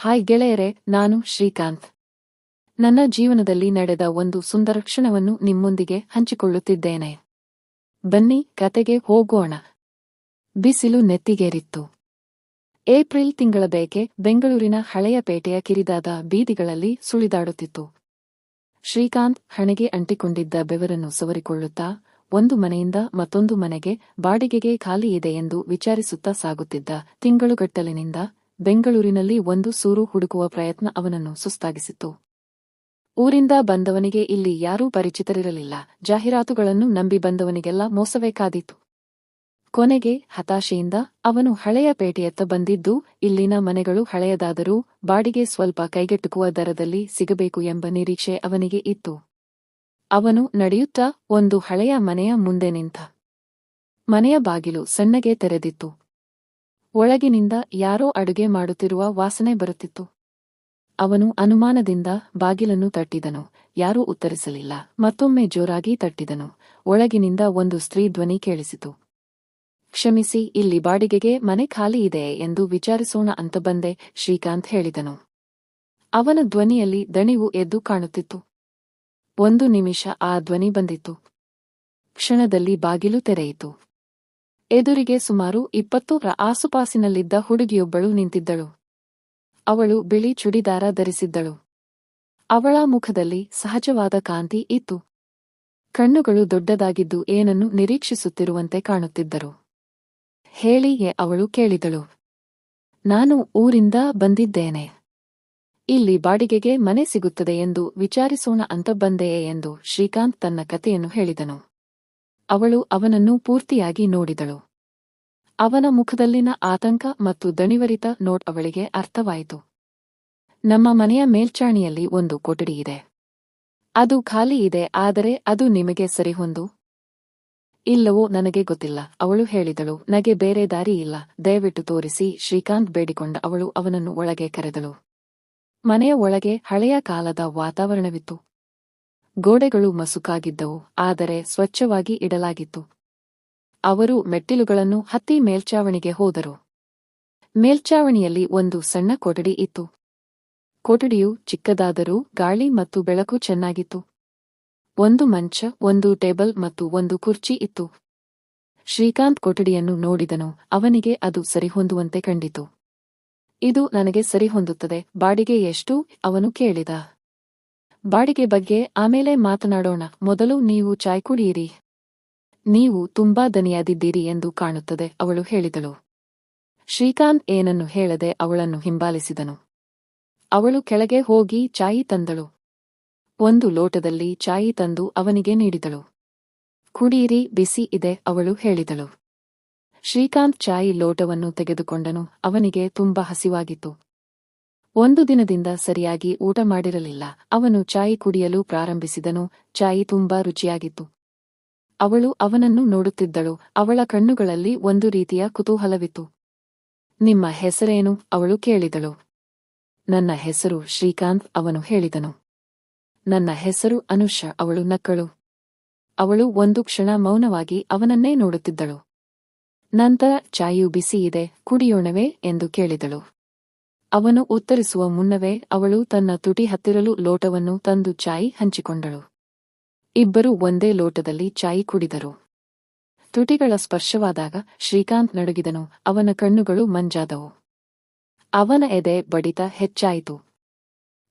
Hi ಗೆಳೆಯರೆ, ನಾನು ಶ್ರೀಕಾಂತ್. ನನ್ನ ಜೀವನದಲ್ಲಿ ನಡೆದ ಒಂದು ಸುಂದರ ಕ್ಷಣವನ್ನು ನಿಮ್ಮೊಂದಿಗೆ ಹಂಚಿಕೊಳ್ಳುತ್ತಿದ್ದೇನೆ. ಬನ್ನಿ, ಕತೆಗೆ ಹೋಗೋಣ. ಬಿಸಿಲು ನೆತ್ತಿಗೇರಿತ್ತು. ಏಪ್ರಿಲ್ ತಿಂಗಳ ಬೇಕೆ ಬೆಂಗಳೂರಿನ ಹಳೆಯ ಪೇಟೆಯ ಕಿರಿದಾದ ಬೀದಿಗಳಲ್ಲಿ ಸುಳಿದಾಡುತ್ತಿತ್ತು. ಶ್ರೀಕಾಂತ್ ಹಣೆಗೆ ಅಂಟಿಕೊಂಡಿದ್ದ ಬೆವರನ್ನು ಸವರಿಕೊಳ್ಳುತ್ತಾ, ಒಂದು ಮನೆಯಿಂದ ಮತ್ತೊಂದು ಮನೆಗೆ ಬಾಡಿಗೆಗೆ ಖಾಲಿ ಇದೆ ಎಂದು ವಿಚಾರಿಸುತ್ತಾ ಸಾಗುತ್ತಿದ್ದ ತಿಂಗಳುಗಟ್ಟಲಿನಿಂದ ಬೆಂಗಳೂರಿನಲ್ಲಿ ಒಂದು ಸೂರು ಹುಡುಕುವ ಪ್ರಯತ್ನ ಅವನನ್ನು ಸುಸ್ತಾಗಿಸಿತ್ತು. ಊರಿಂದ ಬಂದವನಿಗೆ ಇಲ್ಲಿ ಯಾರೂ ಪರಿಚಿತರಿರಲಿಲ್ಲ. ಜಾಹೀರಾತುಗಳನ್ನು ನಂಬಿ ಬಂದವನಿಗೆಲ್ಲ ಮೋಸಬೇಕಾದೀತು. ಕೊನೆಗೆ ಹತಾಶೆಯಿಂದ ಅವನು ಹಳೆಯ ಪೇಟೆಯತ್ತ ಬಂದಿದ್ದು, ಇಲ್ಲಿನ ಮನೆಗಳು ಹಳೆಯದಾದರೂ ಬಾಡಿಗೆ ಸ್ವಲ್ಪ ಕೈಗೆಟುಕುವ ದರದಲ್ಲಿ ಸಿಗಬೇಕು ಎಂಬ ನಿರೀಕ್ಷೆ ಅವನಿಗೆ ಇತ್ತು. ಅವನು ನಡೆಯುತ್ತಾ ಒಂದು ಹಳೆಯ ಮನೆಯ ಮುಂದೆ ನಿಂತ. ಮನೆಯ ಬಾಗಿಲು ಸಣ್ಣಗೆ ತೆರೆದಿತ್ತು. ಒಳಗಿನಿಂದ ಯಾರೋ ಅಡುಗೆ ಮಾಡುತ್ತಿರುವ ವಾಸನೆ ಬರುತ್ತಿತ್ತು. ಅವನು ಅನುಮಾನದಿಂದ ಬಾಗಿಲನ್ನು ತಟ್ಟಿದನು, ಯಾರೂ ಉತ್ತರಿಸಲಿಲ್ಲ. ಮತ್ತೊಮ್ಮೆ ಜೋರಾಗಿ ತಟ್ಟಿದನು, ಒಳಗಿನಿಂದ ಒಂದು ಸ್ತ್ರೀ ಧ್ವನಿ ಕೇಳಿಸಿತು. ಕ್ಷಮಿಸಿ, ಇಲ್ಲಿ ಬಾಡಿಗೆಗೆ ಮನೆ ಖಾಲಿ ಇದೆ ಎಂದು ವಿಚಾರಿಸೋಣ ಅಂತ ಬಂದೆ, ಶ್ರೀಕಾಂತ್ ಹೇಳಿದನು. ಅವನ ಧ್ವನಿಯಲ್ಲಿ ದಣಿವು ಎದ್ದು ಕಾಣುತ್ತಿತ್ತು. ಒಂದು ನಿಮಿಷ ಆ ಧ್ವನಿ ಬಂದಿತ್ತು. ಕ್ಷಣದಲ್ಲಿ ಬಾಗಿಲು ತೆರೆಯಿತು. ಎದುರಿಗೆ ಸುಮಾರು ಇಪ್ಪತ್ತೂರ ಆಸುಪಾಸಿನಲ್ಲಿದ್ದ ಹುಡುಗಿಯೊಬ್ಬಳು ನಿಂತಿದ್ದಳು. ಅವಳು ಬಿಳಿ ಚುಡಿದಾರ ಧರಿಸಿದ್ದಳು. ಅವಳ ಮುಖದಲ್ಲಿ ಸಹಜವಾದ ಕಾಂತಿ ಇತ್ತು. ಕಣ್ಣುಗಳು ದೊಡ್ಡದಾಗಿದ್ದು ಏನನ್ನು ನಿರೀಕ್ಷಿಸುತ್ತಿರುವಂತೆ ಕಾಣುತ್ತಿದ್ದರು. ಹೇಳಿಯೇ ಅವಳು ಕೇಳಿದಳು. ನಾನು ಊರಿಂದ ಬಂದಿದ್ದೇನೆ. ಇಲ್ಲಿ ಬಾಡಿಗೆಗೆ ಮನೆ ಸಿಗುತ್ತದೆ ಎಂದು ವಿಚಾರಿಸೋಣ ಅಂತ ಬಂದೆಯೇ ಎಂದು ಶ್ರೀಕಾಂತ್ ತನ್ನ ಕಥೆಯನ್ನು ಹೇಳಿದನು. ಅವಳು ಅವನನ್ನು ಪೂರ್ತಿಯಾಗಿ ನೋಡಿದಳು. ಅವನ ಮುಖದಲ್ಲಿನ ಆತಂಕ ಮತ್ತು ದಣಿವರಿತ ನೋಟ್ ಅವಳಿಗೆ ಅರ್ಥವಾಯಿತು. ನಮ್ಮ ಮನೆಯ ಮೇಲ್ಚಾಣಿಯಲ್ಲಿ ಒಂದು ಕೊಠಡಿಯಿದೆ ಅದು ಖಾಲಿ ಇದೆ, ಆದರೆ ಅದು ನಿಮಗೆ ಸರಿಹೊಂದು? ಇಲ್ಲವೋ, ನನಗೆ ಗೊತ್ತಿಲ್ಲ, ಅವಳು ಹೇಳಿದಳು. ನಗೆ ಬೇರೆ ದಾರಿ ಇಲ್ಲ. ದಯವಿಟ್ಟು ತೋರಿಸಿ. ಶ್ರೀಕಾಂತ್ ಬೇಡಿಕೊಂಡ ಅವಳು ಅವನನ್ನು ಒಳಗೆ ಕರೆದಳು. ಮನೆಯ ಒಳಗೆ ಹಳೆಯ ಕಾಲದ ವಾತಾವರಣವಿತ್ತು. ಗೋಡೆಗಳು ಮಸುಕಾಗಿದ್ದವು, ಆದರೆ ಸ್ವಚ್ಛವಾಗಿ ಇಡಲಾಗಿತ್ತು. ಅವರು ಮೆಟ್ಟಿಲುಗಳನ್ನು ಹತ್ತಿ ಮೇಲ್ಚಾವಣಿಗೆ ಹೋದರು. ಮೇಲ್ಚಾವಣಿಯಲ್ಲಿ ಒಂದು ಸಣ್ಣ ಕೊಠಡಿ ಇತ್ತು. ಕೊಠಡಿಯು ಚಿಕ್ಕದಾದರೂ ಗಾಳಿ ಮತ್ತು ಬೆಳಕು ಚೆನ್ನಾಗಿತ್ತು. ಒಂದು ಮಂಚ, ಒಂದು ಟೇಬಲ್ ಮತ್ತು ಒಂದು ಕುರ್ಚಿ ಇತ್ತು. ಶ್ರೀಕಾಂತ್ ಕೊಠಡಿಯನ್ನು ನೋಡಿದನು, ಅವನಿಗೆ ಅದು ಸರಿಹೊಂದುವಂತೆ ಕಂಡಿತು. ಇದು ನನಗೆ ಸರಿಹೊಂದುತ್ತದೆ ಬಾಡಿಗೆ ಎಷ್ಟು ಅವನು ಕೇಳಿದ. ಬಾಡಿಗೆ ಬಗ್ಗೆ ಆಮೇಲೆ ಮಾತನಾಡೋಣ. ಮೊದಲು ನೀವು ಚಾಯ್ ಕುಡಿಯಿರಿ. ನೀವು ತುಂಬಾ ದನಿಯಾದಿದ್ದೀರಿ ಎಂದು ಕಾಣುತ್ತದೆ, ಅವಳು ಹೇಳಿದಳು. ಶ್ರೀಕಾಂತ್ ಏನನ್ನು ಹೇಳದೆ ಅವಳನ್ನು ಹಿಂಬಾಲಿಸಿದನು. ಅವಳು ಕೆಳಗೆ ಹೋಗಿ ಚಾಯಿ ತಂದಳು. ಒಂದು ಲೋಟದಲ್ಲಿ ಚಾಯಿ ತಂದು ಅವನಿಗೆ ನೀಡಿದಳು. ಕುಡಿಯಿರಿ, ಬಿಸಿ ಇದೆ, ಅವಳು ಹೇಳಿದಳು. ಶ್ರೀಕಾಂತ್ ಚಾಯಿ ಲೋಟವನ್ನು ತೆಗೆದುಕೊಂಡನು, ಅವನಿಗೆ ತುಂಬಾ ಹಸಿವಾಗಿತ್ತು. ಒಂದು ದಿನದಿಂದ ಸರಿಯಾಗಿ ಊಟ ಮಾಡಿರಲಿಲ್ಲ. ಅವನು ಚಾಯಿ ಕುಡಿಯಲು ಪ್ರಾರಂಭಿಸಿದನು. ಚಾಯಿ ತುಂಬಾ ರುಚಿಯಾಗಿತ್ತು. ಅವಳು ಅವನನ್ನು ನೋಡುತ್ತಿದ್ದಳು. ಅವಳ ಕಣ್ಣುಗಳಲ್ಲಿ ಒಂದು ರೀತಿಯ ಕುತೂಹಲವಿತ್ತು. ನಿಮ್ಮ ಹೆಸರೇನು? ಅವಳು ಕೇಳಿದಳು. ನನ್ನ ಹೆಸರು ಶ್ರೀಕಾಂತ್, ಅವನು ಹೇಳಿದನು. ನನ್ನ ಹೆಸರು ಅನುಷ, ಅವಳು ನಕ್ಕಳು. ಅವಳು ಒಂದು ಕ್ಷಣ ಮೌನವಾಗಿ ಅವನನ್ನೇ ನೋಡುತ್ತಿದ್ದಳು. ನಂತರ ಚಾಯು ಬಿಸಿಯಿದೆ, ಕುಡಿಯೋಣವೇ? ಎಂದು ಕೇಳಿದಳು. ಅವನು ಉತ್ತರಿಸುವ ಮುನ್ನವೇ ಅವಳು ತನ್ನ ತುಟಿ ಹತ್ತಿರಲು ಲೋಟವನ್ನು ತಂದು ಚಾಯಿ ಹಂಚಿಕೊಂಡಳು. ಇಬ್ಬರು ಒಂದೇ ಲೋಟದಲ್ಲಿ ಚಾಯಿ ಕುಡಿದರು. ತುಟಿಗಳ ಸ್ಪರ್ಶವಾದಾಗ ಶ್ರೀಕಾಂತ್ ನಡುಗಿದನು, ಅವನ ಕಣ್ಣುಗಳು ಮಂಜಾದವು. ಅವನ ಎದೆ ಬಡಿತ ಹೆಚ್ಚಾಯಿತು.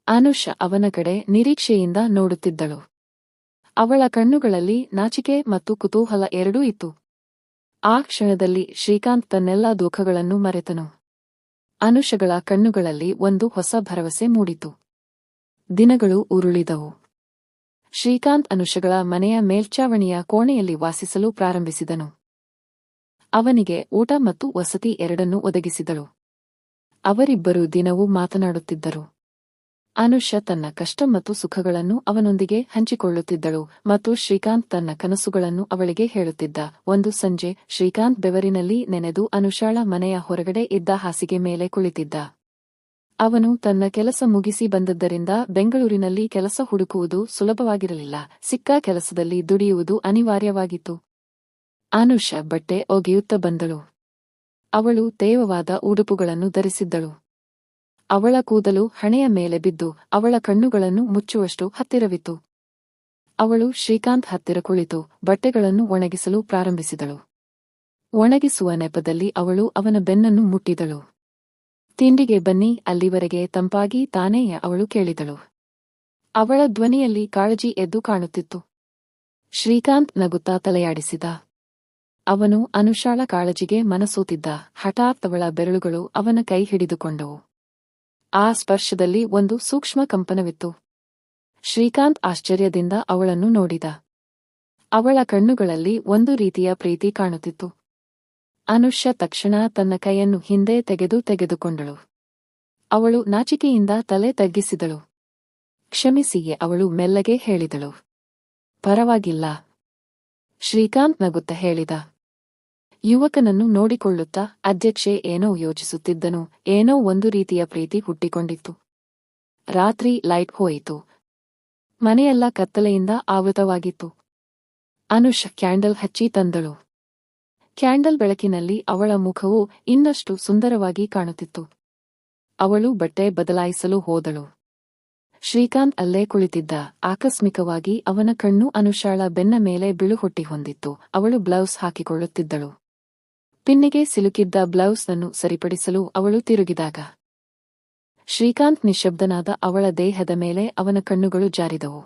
ಅನುಷ ಅವನ ಕಡೆ ನಿರೀಕ್ಷೆಯಿಂದ ನೋಡುತ್ತಿದ್ದಳು. ಅವಳ ಕಣ್ಣುಗಳಲ್ಲಿ ನಾಚಿಕೆ ಮತ್ತು ಕುತೂಹಲ ಎರಡೂ ಇತ್ತು. ಆ ಕ್ಷಣದಲ್ಲಿ ಶ್ರೀಕಾಂತ್ ತನ್ನೆಲ್ಲ ದುಃಖಗಳನ್ನು ಮರೆತನು. ಅನುಷಗಳ ಕಣ್ಣುಗಳಲ್ಲಿ ಒಂದು ಹೊಸ ಭರವಸೆ ಮೂಡಿತು. ದಿನಗಳು ಉರುಳಿದವು. ಶ್ರೀಕಾಂತ್ ಅನುಷಗಳ ಮನೆಯ ಮೇಲ್ಚಾವಣಿಯ ಕೋಣೆಯಲ್ಲಿ ವಾಸಿಸಲು ಪ್ರಾರಂಭಿಸಿದನು. ಅವನಿಗೆ ಊಟ ಮತ್ತು ವಸತಿ ಎರಡನ್ನೂ ಒದಗಿಸಿದಳು. ಅವರಿಬ್ಬರು ದಿನವೂ ಮಾತನಾಡುತ್ತಿದ್ದರು. ಅನುಷ ತನ್ನ ಕಷ್ಟ ಮತ್ತು ಸುಖಗಳನ್ನು ಅವನೊಂದಿಗೆ ಹಂಚಿಕೊಳ್ಳುತ್ತಿದ್ದಳು ಮತ್ತು ಶ್ರೀಕಾಂತ್ ತನ್ನ ಕನಸುಗಳನ್ನು ಅವಳಿಗೆ ಹೇಳುತ್ತಿದ್ದ. ಒಂದು ಸಂಜೆ, ಶ್ರೀಕಾಂತ್ ಬೆವರಿನಲ್ಲಿ ನೆನೆದು ಅನುಷಾಳ ಮನೆಯ ಹೊರಗಡೆ ಇದ್ದ ಹಾಸಿಗೆ ಮೇಲೆ ಕುಳಿತಿದ್ದ. ಅವನು ತನ್ನ ಕೆಲಸ ಮುಗಿಸಿ ಬಂದದ್ದರಿಂದ ಬೆಂಗಳೂರಿನಲ್ಲಿ ಕೆಲಸ ಹುಡುಕುವುದು ಸುಲಭವಾಗಿರಲಿಲ್ಲ. ಸಿಕ್ಕ ಕೆಲಸದಲ್ಲಿ ದುಡಿಯುವುದು ಅನಿವಾರ್ಯವಾಗಿತ್ತು. ಅನುಷ ಬಟ್ಟೆ ಒಗೆಯುತ್ತ ಬಂದಳು. ಅವಳು ತೇವವಾದ ಉಡುಪುಗಳನ್ನು ಧರಿಸಿದ್ದಳು. ಅವಳ ಕೂದಲು ಹಣೆಯ ಮೇಲೆ ಬಿದ್ದು ಅವಳ ಕಣ್ಣುಗಳನ್ನು ಮುಚ್ಚುವಷ್ಟು ಹತ್ತಿರವಿತ್ತು. ಅವಳು ಶ್ರೀಕಾಂತ್ ಹತ್ತಿರ ಕುಳಿತು ಬಟ್ಟೆಗಳನ್ನು ಒಣಗಿಸಲು ಪ್ರಾರಂಭಿಸಿದಳು. ಒಣಗಿಸುವ ನೆಪದಲ್ಲಿ ಅವಳು ಅವನ ಬೆನ್ನನ್ನು ಮುಟ್ಟಿದಳು. ತಿಂಡಿಗೆ ಬನ್ನಿ, ಅಲ್ಲಿವರೆಗೆ ತಂಪಾಗಿ ತಾನೇ ಅವಳು ಕೇಳಿದಳು. ಅವಳ ಧ್ವನಿಯಲ್ಲಿ ಕಾಳಜಿ ಎದ್ದು ಕಾಣುತ್ತಿತ್ತು. ಶ್ರೀಕಾಂತ್ ನಗುತ್ತಾ ತಲೆಯಾಡಿಸಿದ. ಅವನು ಅನುಷಾಳ ಕಾಳಜಿಗೆ ಮನಸೋತಿದ್ದ. ಹಠಾತ್ ಅವಳ ಬೆರಳುಗಳು ಅವನ ಕೈ ಹಿಡಿದುಕೊಂಡವು. ಆ ಸ್ಪರ್ಶದಲ್ಲಿ ಒಂದು ಸೂಕ್ಷ್ಮ ಕಂಪನವಿತ್ತು. ಶ್ರೀಕಾಂತ್ ಆಶ್ಚರ್ಯದಿಂದ ಅವಳನ್ನು ನೋಡಿದ. ಅವಳ ಕಣ್ಣುಗಳಲ್ಲಿ ಒಂದು ರೀತಿಯ ಪ್ರೀತಿ ಕಾಣುತ್ತಿತ್ತು. ಅನುಷ್ಯ ತಕ್ಷಣ ತನ್ನ ಕೈಯನ್ನು ಹಿಂದೆ ತೆಗೆದು ತೆಗೆದುಕೊಂಡಳು. ಅವಳು ನಾಚಿಕೆಯಿಂದ ತಲೆ ತಗ್ಗಿಸಿದಳು. ಕ್ಷಮಿಸಿಯೇ ಅವಳು ಮೆಲ್ಲಗೆ ಹೇಳಿದಳು. ಪರವಾಗಿಲ್ಲ. ಶ್ರೀಕಾಂತ್ ನಗುತ್ತ ಹೇಳಿದ. ಯುವಕನನ್ನು ನೋಡಿಕೊಳ್ಳುತ್ತಾ ಅಧ್ಯಕ್ಷೆ ಏನೋ ಯೋಚಿಸುತ್ತಿದ್ದನು. ಏನೋ ಒಂದು ರೀತಿಯ ಪ್ರೀತಿ ಹುಟ್ಟಿಕೊಂಡಿತ್ತು. ರಾತ್ರಿ ಲೈಟ್ ಹೋಯಿತು. ಮನೆಯೆಲ್ಲ ಕತ್ತಲೆಯಿಂದ ಆವೃತವಾಗಿತ್ತು. ಅನುಷ್ ಕ್ಯಾಂಡಲ್ ಹಚ್ಚಿ ತಂದಳು. ಕ್ಯಾಂಡಲ್ ಬೆಳಕಿನಲ್ಲಿ ಅವಳ ಮುಖವು ಇನ್ನಷ್ಟು ಸುಂದರವಾಗಿ ಕಾಣುತ್ತಿತ್ತು. ಅವಳು ಬಟ್ಟೆ ಬದಲಾಯಿಸಲು ಹೋದಳು. ಶ್ರೀಕಾಂತ್ ಅಲ್ಲೇ ಕುಳಿತಿದ್ದ. ಆಕಸ್ಮಿಕವಾಗಿ ಅವನ ಕಣ್ಣು ಅನುಷಾಳ ಬೆನ್ನ ಮೇಲೆ ಬಿಳುಹೊಟ್ಟಿ ಹೊಂದಿತ್ತು ಅವಳು ಬ್ಲೌಸ್ ಹಾಕಿಕೊಳ್ಳುತ್ತಿದ್ದಳು. ಪಿನ್ನಿಗೆ ಸಿಲುಕಿದ್ದ ಬ್ಲೌಸ್ ಅನ್ನು ಸರಿಪಡಿಸಲು ಅವಳು ತಿರುಗಿದಾಗ. ಶ್ರೀಕಾಂತ್ ನಿಶಬ್ದನಾದ ಅವಳ ದೇಹದ ಮೇಲೆ ಅವನ ಕಣ್ಣುಗಳು ಜಾರಿದವು.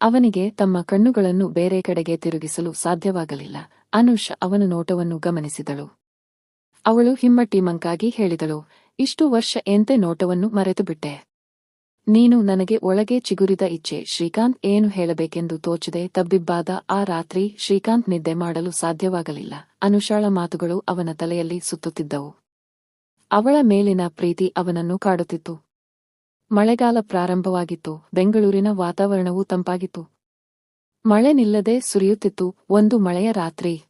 ಅವನಿಗೆ ತಮ್ಮ ಕಣ್ಣುಗಳನ್ನು ಬೇರೆ ಕಡೆಗೆ ತಿರುಗಿಸಲು ಸಾಧ್ಯವಾಗಲಿಲ್ಲ. ಅನುಷ್ ಅವನ ನೋಟವನ್ನು ಗಮನಿಸಿದಳು. ಅವಳು ಹಿಮ್ಮಟ್ಟಿ ಮಂಕಾಗಿ ಹೇಳಿದಳು, ಇಷ್ಟು ವರ್ಷ ಎಂತೆ ನೋಟವನ್ನು ಮರೆತುಬಿಟ್ಟೆ. ನೀನು ನನಗೆ ಒಳಗೆ ಚಿಗುರಿದ ಇಚ್ಛೆ. ಶ್ರೀಕಾಂತ್ ಏನು ಹೇಳಬೇಕೆಂದು ತೋಚದೆ ತಬ್ಬಿಬ್ಬಾದ ಆ ರಾತ್ರಿ ಶ್ರೀಕಾಂತ್ ನಿದ್ದೆ ಮಾಡಲು ಸಾಧ್ಯವಾಗಲಿಲ್ಲ. ಅನುಷಾಳ ಮಾತುಗಳು ಅವನ ತಲೆಯಲ್ಲಿ ಸುತ್ತುತ್ತಿದ್ದವು. ಅವಳ ಮೇಲಿನ ಪ್ರೀತಿ ಅವನನ್ನು ಕಾಡುತ್ತಿತ್ತು. ಮಳೆಗಾಲ ಪ್ರಾರಂಭವಾಗಿತ್ತು. ಬೆಂಗಳೂರಿನ ವಾತಾವರಣವೂ ತಂಪಾಗಿತ್ತು. ಮಳೆ ನಿಲ್ಲದೆ ಸುರಿಯುತ್ತಿತ್ತು. ಒಂದು ಮಳೆಯ ರಾತ್ರಿ.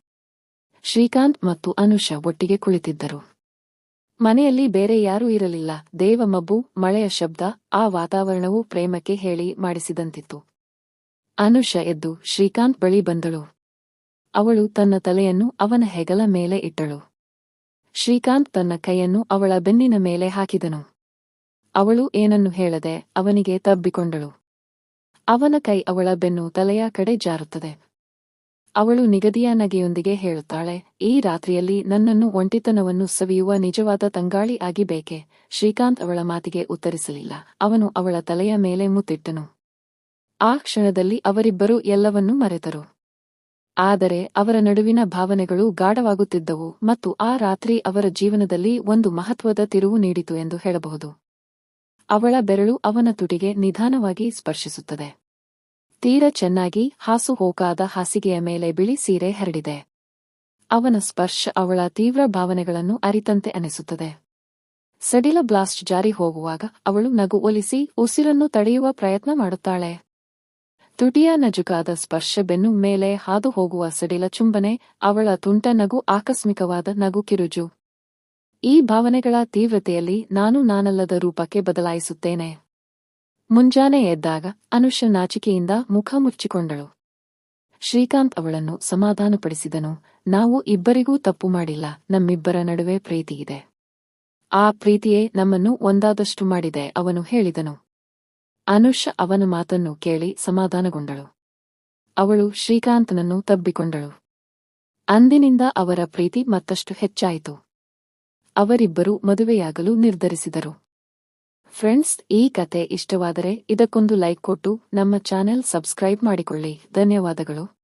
ಶ್ರೀಕಾಂತ್ ಮತ್ತು ಅನುಷ ಒಟ್ಟಿಗೆ ಕುಳಿತಿದ್ದರು. ಮನೆಯಲ್ಲಿ ಬೇರೆ ಯಾರೂ ಇರಲಿಲ್ಲ. ದೇವ ಮಬ್ಬು, ಮಳೆಯ ಶಬ್ದ, ಆ ವಾತಾವರಣವು ಪ್ರೇಮಕ್ಕೆ ಹೇಳಿ ಮಾಡಿಸಿದಂತಿತ್ತು. ಅನುಷ ಎದ್ದು ಶ್ರೀಕಾಂತ್ ಬಳಿ ಬಂದಳು. ಅವಳು ತನ್ನ ತಲೆಯನ್ನು ಅವನ ಹೆಗಲ ಮೇಲೆ ಇಟ್ಟಳು. ಶ್ರೀಕಾಂತ್ ತನ್ನ ಕೈಯನ್ನು ಅವಳ ಬೆನ್ನಿನ ಮೇಲೆ ಹಾಕಿದನು. ಅವಳು ಏನನ್ನು ಹೇಳದೆ ಅವನಿಗೆ ತಬ್ಬಿಕೊಂಡಳು. ಅವನ ಕೈ ಅವಳ ಬೆನ್ನು ತಲೆಯ ಕಡೆ ಜಾರುತ್ತದೆ. ಅವಳು ನಿಗದಿಯ ನಗೆಯೊಂದಿಗೆ ಹೇಳುತ್ತಾಳೆ, ಈ ರಾತ್ರಿಯಲ್ಲಿ ನನ್ನನ್ನು ಒಂಟಿತನವನ್ನು ಸವಿಯುವ ನಿಜವಾದ ತಂಗಾಳಿ ಆಗಿ ಬೇಕೆ ಶ್ರೀಕಾಂತ್ ಅವಳ ಮಾತಿಗೆ ಉತ್ತರಿಸಲಿಲ್ಲ. ಅವನು ಅವಳ ತಲೆಯ ಮೇಲೆ ಮುತ್ತಿಟ್ಟನು. ಆ ಕ್ಷಣದಲ್ಲಿ ಅವರಿಬ್ಬರೂ ಎಲ್ಲವನ್ನೂ ಮರೆತರು. ಆದರೆ ಅವರ ನಡುವಿನ ಭಾವನೆಗಳು ಗಾಢವಾಗುತ್ತಿದ್ದವು ಮತ್ತು ಆ ರಾತ್ರಿ ಅವರ ಜೀವನದಲ್ಲಿ ಒಂದು ಮಹತ್ವದ ತಿರುವು ನೀಡಿತು ಎಂದು ಹೇಳಬಹುದು. ಅವಳ ಬೆರಳು ಅವನ ತುಟಿಗೆ ನಿಧಾನವಾಗಿ ಸ್ಪರ್ಶಿಸುತ್ತದೆ. ತೀರ ಚೆನ್ನಾಗಿ ಹಾಸು ಹೋಗಾದ ಹಾಸಿಗೆಯ ಮೇಲೆ ಬಿಳಿ ಸೀರೆ ಹರಡಿದೆ. ಅವನ ಸ್ಪರ್ಶ ಅವಳ ತೀವ್ರ ಭಾವನೆಗಳನ್ನು ಅರಿತಂತೆ ಅನಿಸುತ್ತದೆ. ಸಡಿಲ ಬ್ಲಾಸ್ಟ್ ಜಾರಿ ಹೋಗುವಾಗ ಅವಳು ನಗು ಒಲಿಸಿ ಉಸಿರನ್ನು ತಡೆಯುವ ಪ್ರಯತ್ನ ಮಾಡುತ್ತಾಳೆ. ತುಟಿಯ ನಜುಕಾದ ಸ್ಪರ್ಶ ಬೆನ್ನು ಮೇಲೆ ಹಾದು ಹೋಗುವ ಸಡಿಲ ಚುಂಬನೆ ಅವಳ ತುಂಟ ನಗು ಆಕಸ್ಮಿಕವಾದ ನಗು ಕಿರುಜು. ಈ ಭಾವನೆಗಳ ತೀವ್ರತೆಯಲ್ಲಿ ನಾನು ನಾನಲ್ಲದ ರೂಪಕ್ಕೆ ಬದಲಾಯಿಸುತ್ತೇನೆ. ಮುಂಜಾನೆ ಎದ್ದಾಗ ಅನುಷ ನಾಚಿಕೆಯಿಂದ ಮುಖ ಮುಚ್ಚಿಕೊಂಡಳು. ಶ್ರೀಕಾಂತ್ ಅವಳನ್ನು ಸಮಾಧಾನಪಡಿಸಿದನು. ನಾವು ಇಬ್ಬರಿಗೂ ತಪ್ಪು ಮಾಡಿಲ್ಲ. ನಮ್ಮಿಬ್ಬರ ನಡುವೆ ಪ್ರೀತಿಯಿದೆ ಆ ಪ್ರೀತಿಯೇ ನಮ್ಮನ್ನು ಒಂದಾದಷ್ಟು ಮಾಡಿದೆ ಅವನು ಹೇಳಿದನು. ಅನುಷ ಅವನ ಮಾತನ್ನು ಕೇಳಿ ಸಮಾಧಾನಗೊಂಡಳು. ಅವಳು ಶ್ರೀಕಾಂತನನ್ನು ತಬ್ಬಿಕೊಂಡಳು. ಅಂದಿನಿಂದ ಅವರ ಪ್ರೀತಿ ಮತ್ತಷ್ಟು ಹೆಚ್ಚಾಯಿತು. ಅವರಿಬ್ಬರು ಮದುವೆಯಾಗಲು ನಿರ್ಧರಿಸಿದರು. ಫ್ರೆಂಡ್ಸ್ ಈ ಕತೆ ಇಷ್ಟವಾದರೆ ಇದಕ್ಕೊಂದು ಲೈಕ್ ಕೊಟ್ಟು ನಮ್ಮ ಚಾನೆಲ್ ಸಬ್ಸ್ಕ್ರೈಬ್ ಮಾಡಿಕೊಳ್ಳಿ. ಧನ್ಯವಾದಗಳು.